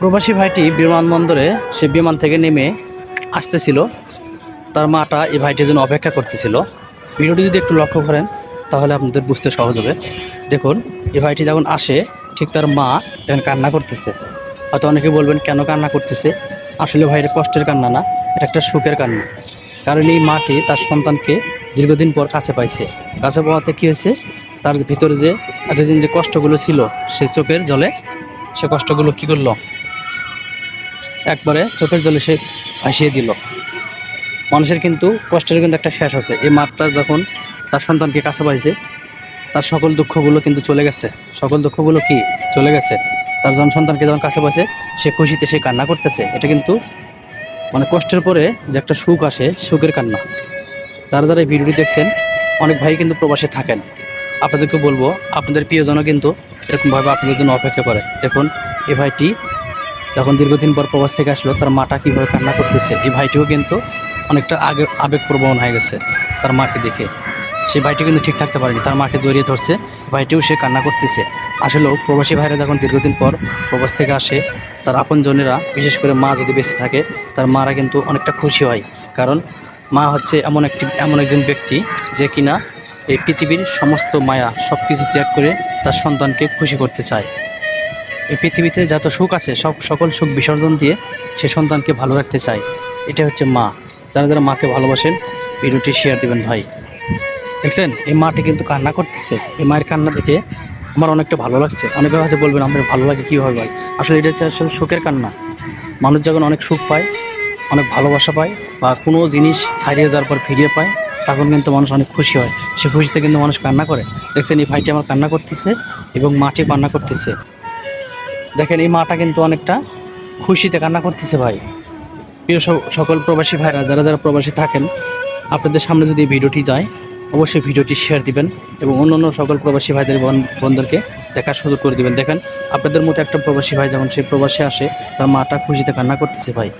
প্রবাসী ভাইটি বিমানবন্দরে সে বিমান থেকে নেমে আসতেছিল। তার মাটা এই ভাইটির জন্য অপেক্ষা করতেছিল। ভিডিওটি যদি একটু লক্ষ্য করেন, তাহলে আপনাদের বুঝতে সহজ হবে। দেখুন, এই ভাইটি যখন আসে, ঠিক তার মা এখন কান্না করতেছে। হয়তো অনেকে বলবেন, কেন কান্না করতেছে? আসলে ভাইয়ের কষ্টের কান্না না, এটা একটা সুখের কান্না। কারণ এই মাটি তার সন্তানকে দীর্ঘদিন পর কাছে পাইছে। কাছে পাওয়াতে কী হয়েছে? তার ভিতরে যে এতদিন যে কষ্টগুলো ছিল, সে চোখের জলে সে কষ্টগুলো কী করল? একবারে চোখের জলে সে ভাসিয়ে দিল। মানুষের কিন্তু কষ্টের কিন্তু একটা শেষ আছে। এই মাঠটা যখন তার সন্তানকে কাছে পাইছে, তার সকল দুঃখগুলো কিন্তু চলে গেছে। সকল দুঃখগুলো কি? চলে গেছে। তার যখন সন্তানকে যখন কাছে পাইছে, সে খুশিতে সে কান্না করতেছে। এটা কিন্তু মানে কষ্টের পরে যে একটা সুখ আসে, সুখের কান্না। যারা যারা এই ভিডিওটি দেখছেন, অনেক ভাই কিন্তু প্রবাসে থাকেন। আপনাদেরকে বলব, আপনাদের প্রিয়জনও কিন্তু এরকমভাবে আপনাদের জন্য অপেক্ষা করে। দেখুন এ ভাইটি যখন দীর্ঘদিন পর প্রবাস থেকে আসলো, তার মাটা কীভাবে কান্না করতেছে, এই ভাইটিও কিন্তু অনেকটা আগে আবেগপ্রবণ হয়ে গেছে তার মাকে দেখে। সেই ভাইটি কিন্তু ঠিক থাকতে পারেনি, তার মাকে জড়িয়ে ধরছে, ভাইটিও সে কান্না করতেছে। আসলেও প্রবাসী ভাইরা যখন দীর্ঘদিন পর প্রবাস থেকে আসে, তার আপনজনেরা, বিশেষ করে মা যদি বেঁচে থাকে, তার মারা কিন্তু অনেকটা খুশি হয়। কারণ মা হচ্ছে এমন একটি, এমন একজন ব্যক্তি যে কিনা এই পৃথিবীর সমস্ত মায়া সব কিছু ত্যাগ করে তার সন্তানকে খুশি করতে চায়। এই পৃথিবীতে যত সুখ আছে, সব সকল সুখ বিসর্জন দিয়ে সে সন্তানকে ভালো রাখতে চায়। এটা হচ্ছে মা। যারা যারা মাকে ভালোবাসেন ভিডিওটি শেয়ার দিবেন ভাই। দেখছেন? এই মাটি কিন্তু কান্না করতেছে। এই মায়ের কান্না দেখে আমার অনেকটা ভালো লাগছে। অনেকে হয়তো বলবেন, আমার ভালো লাগে কীভাবে ভাই? আসলে এটা হচ্ছে আসলে সুখের কান্না। মানুষ যখন অনেক সুখ পায়, অনেক ভালোবাসা পায় বা কোনো জিনিস হারিয়ে যাওয়ার পর ফিরিয়ে পায়, তখন কিন্তু মানুষ অনেক খুশি হয়। সে খুশিতে কিন্তু মানুষ কান্না করে। দেখছেন এই ভাইটি আমার কান্না করতেছে এবং মাটি কান্না করতেছে। দেখেন, এই মাটা কিন্তু অনেকটা খুশিতে কান্না করতেছে ভাই। প্রিয় সকল প্রবাসী ভাইরা, যারা যারা প্রবাসী থাকেন, আপনাদের সামনে যদি ভিডিওটি যায়, অবশ্যই ভিডিওটি শেয়ার দিবেন এবং অন্যান্য সকল প্রবাসী ভাইদের বোন- বোনদেরকে দেখার সুযোগ করে দিবেন। দেখেন, আপনাদের মতো একটা প্রবাসী ভাই যেমন সেই প্রবাসী আসে, তার মাটা খুশিতে কান্না করতেছে ভাই।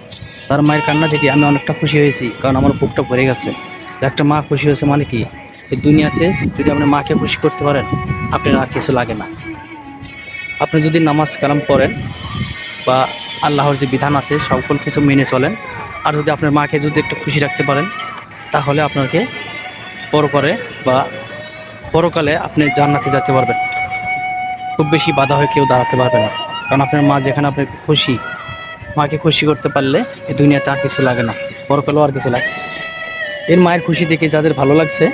তার মায়ের কান্না দেখে আমি অনেকটা খুশি হয়েছি, কারণ আমার বুকটা ভরে গেছে। একটা মা খুশি হয়েছে মানে কি? এই দুনিয়াতে যদি আপনি মাকে খুশি করতে পারেন, আপনার আর কিছু লাগে না। আপনি যদি নামাজ কালাম পড়েন বা আল্লাহর যে বিধান আছে, সকল কিছু মেনে চলেন। আর যদি আপনার মাকে যদি একটু খুশি রাখতে পারেন, তাহলে আপনাকে পরপরে বা পরকালে আপনি জান্নাতে যেতে পারবেন। খুব বেশি বাধা হয়ে কেউ দাঁড়াতে পারবে না। কারণ আপনার মা যেখানে আপনি খুশি, মাকে খুশি করতে পারলে এই দুনিয়াতে আর কিছু লাগে না। পরকালেও আর কিছু লাগে এর মায়ের খুশি দেখে যাদের ভালো লাগছে,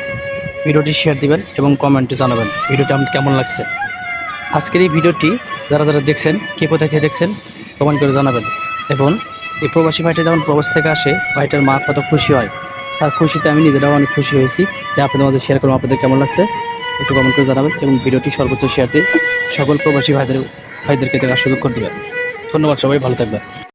ভিডিওটি শেয়ার দিবেন এবং কমেন্টে জানাবেন, ভিডিওটি আপনার কেমন লাগছে? আজকের এই ভিডিওটি যারা যারা দেখছেন, কে কোথায় থেকে দেখছেন কমেন্ট করে জানাবেন। এবং এই প্রবাসী ভাইটা যখন প্রবাস থেকে আসে, ভাইটার মা কত খুশি হয়। তার খুশিতে আমি নিজেরাও অনেক খুশি হয়েছি যে আপনাদের মধ্যে শেয়ার করব আপনাদের কেমন লাগছে, একটু কমেন্ট করে জানাবেন এবং ভিডিওটি সর্বোচ্চ শেয়ার দিয়ে সকল প্রবাসী ভাইদের, ভাইদেরকে দেখার সুযোগ করে দেবেন। ধন্যবাদ সবাই, ভালো থাকবেন।